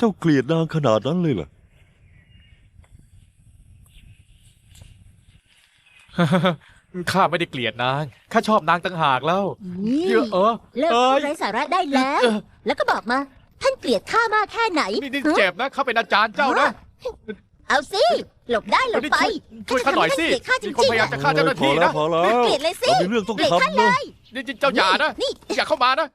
เจ้าเกลียดนางขนาดนั้นเลยเหรอ ข้าไม่ได้เกลียดนาง ข้าชอบนางต่างหากแล้วนี่เยอะเออเลิกเอ้พูยดไร้สาระได้แล้วเออแล้วก็บอกมา ท่านเกลียดข้ามากแค่ไหนนี่นี่ฮะ เจ็บนะข้าเป็นอาจารย์เจ้านะ เอาสิ หลบได้หลบไปช่วยข้าหน่อยสิ ข้าจะมีทำคนให้พท่านเกลียดข้าจริงๆอะยายามจะฆ่าเจ้าหน้าที่นะพอแล้วพอแล้วเกลียดเลยสิเรามีเรื่องต้องเกลียดข้าทำเลนะย นี่เจ้าอย่านะ นี่อย่าเข้ามานะ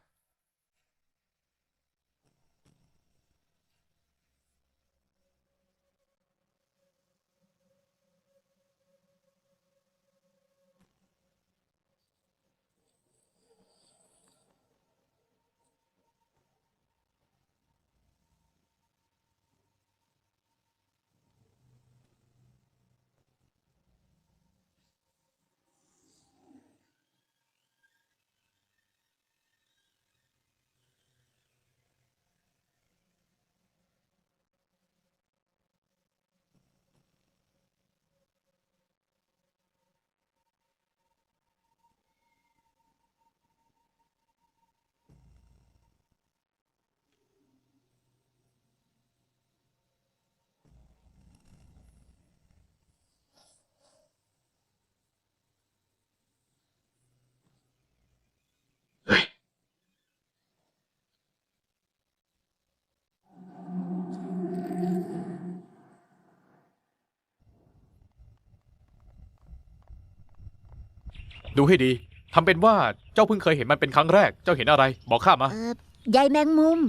ดูให้ดีทำเป็นว่าเจ้าเพิ่งเคยเห็นมันเป็นครั้งแรก เจ้าเห็นอะไร บอกข้ามา เออใยแมงมุม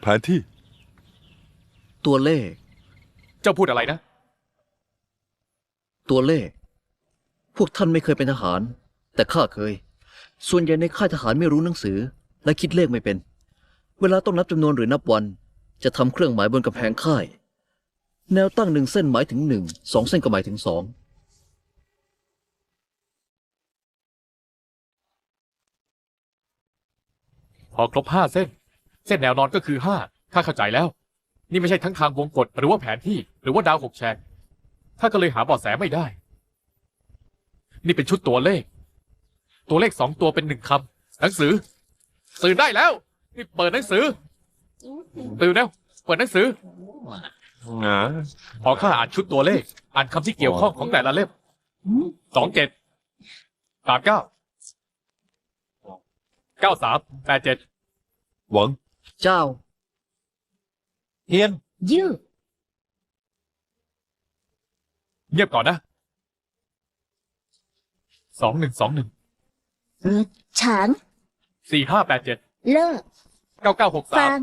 แผนที่ตัวเลข เจ้าพูดอะไรนะ ตัวเลข พวกท่านไม่เคยเป็นทหาร แต่ข้าเคย ส่วนใหญ่ในค่ายทหารไม่รู้หนังสือ และคิดเลขไม่เป็น เวลาต้องนับจำนวนหรือนับวัน จะทำเครื่องหมายบนกำแพงค่าย แนวตั้งหนึ่งเส้นหมายถึงหนึ่งสองเส้นก็หมายถึงสอง พอครบห้าเส้น เส้นแนวนอนก็คือห้าข้าเข้าใจแล้ว นี่ไม่ใช่ทั้งทางวงกฏหรือว่าแผนที่หรือว่าดาวหกแฉกข้าก็เลยหาเบาะแสไม่ได้ นี่เป็นชุดตัวเลข ตัวเลขสองตัวเป็นหนึ่งคำหนังสือตื่นได้แล้ว นี่เปิดหนังสือตื่นแล้วเปิดหนังสืองาพอข้าอ่านชุดตัวเลข อ่านคำที่เกี่ยวข้องของแต่ละเล่มสองเจ็ดสามเก้า เก้าสามแปดเจ็ดหวัง เจ้า เฮียน ยืดเงียบก่อนนะสองหนึ่งสองหนึ่งเออฉาง สี่ห้าแปดเจ็ดเลิกเก้าเก้าหกสาฟามง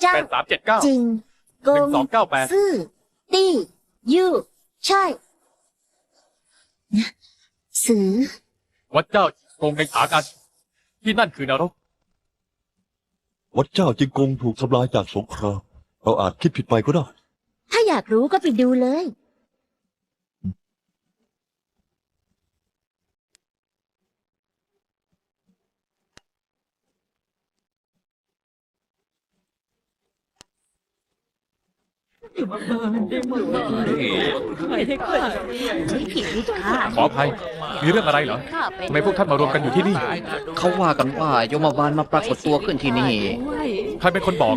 เจ้า แปดสามเจ็ดเก้า จริงโกหนึ่งงสองเก้าแปด ซื่อตี้ยูใช่สือ วัดเจ้าโกงในสากัน ที่นั่นคือนรก วัดเจ้าจิงกงถูกทำลายจากสงคราม เราอาจคิดผิดไปก็ได้ ถ้าอยากรู้ก็ไปดูเลย ขออภัย มีเรื่องอะไรเหรอทำไมพวกท่านมารวมกันอยู่ที่นี่ เขาว่ากันว่ายมบาลมาปรากฏตัวขึ้นที่นี่ ใครเป็นคนบอก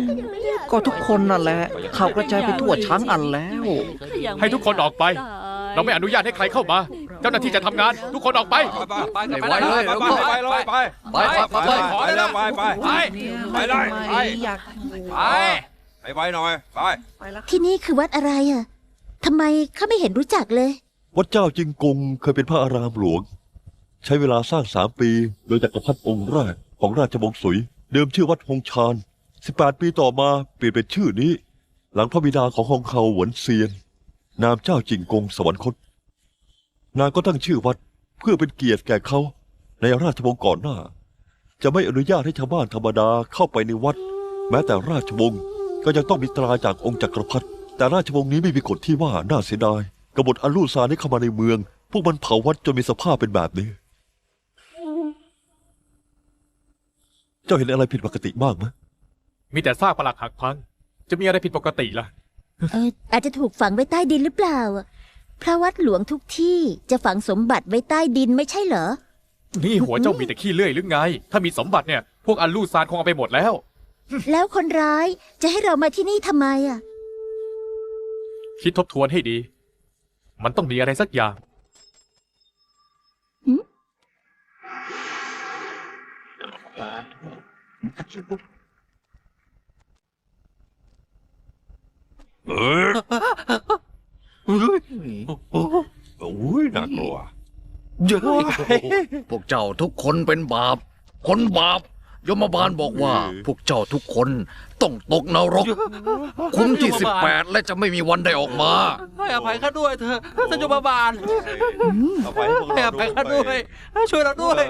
ก็ทุกคนนั่นแหละ ข่าวกระจายไปทั่วช้างอันแล้ว ให้ทุกคนออกไป เราไม่อนุญาตให้ใครเข้ามา เจ้าหน้าที่จะทำงาน ทุกคนออกไป ไปไปไปเลยไปเลยไปไปไปไปไปขอเลยนะไปไปไป ไปเลยไปไปไปไปหน่อย ไปที่นี่คือวัดอะไรอะทำไมข้าไม่เห็นรู้จักเลย วัดเจ้าจิงกงเคยเป็นพระอารามหลวง ใช้เวลาสร้างสามปี โดยจักรพรรดิองค์แรกของราชวงศ์สุย เดิมชื่อวัดฮงชาน18 ปีต่อมาเปลี่ยนเป็นชื่อนี้ หลังพระบิดาของฮองเขาหวนเซียน นามเจ้าจิงกงสวรรคต นางก็ตั้งชื่อวัดเพื่อเป็นเกียรติแก่เขาในราชวงศ์ก่อนหน้า จะไม่อนุญาตให้ชาวบ้านธรรมดาเข้าไปในวัด แม้แต่ราชวงศ์ ก็ยังต้องมีตราจากองค์จักรพรรดิแต่ราชวงศ์นี้ไม่มีกฎที่ว่าน่าเสียดายกบฏอันลูซานให้เข้ามาในเมือง พวกมันเผาวัดจนมีสภาพเป็นแบบนี้ เจ้าเห็นอะไรผิดปกติบ้างไหมมีแต่ซากปลักหักพัง จะมีอะไรผิดปกติล่ะ เอออาจจะถูกฝังไว้ใต้ดินหรือเปล่า พระวัดหลวงทุกที่จะฝังสมบัติไว้ใต้ดินไม่ใช่เหรอ นี่หัวเจ้ามีแต่ขี้เลื่อยหรือไง ถ้ามีสมบัติเนี่ย พวกอันลูซานคงเอาไปหมดแล้ว แล้วคนร้ายจะให้เรามาที่นี่ทำไมอะ คิดทบทวนให้ดี มันต้องมีอะไรสักอย่าง เออโอ้ยน่ากลัวพวกเจ้าทุกคนเป็นบาป คนบาป ยมบาลบอกว่าพวกเจ้าทุกคนต้องตกนรก คุ้มที่สิบแปดและจะไม่มีวันได้ออกมา ให้อภัยข้าด้วยเถอะท่านยมบาลเอาไปให้พวกให้เราอภัยข้าด้วย ช่วยเราด้วย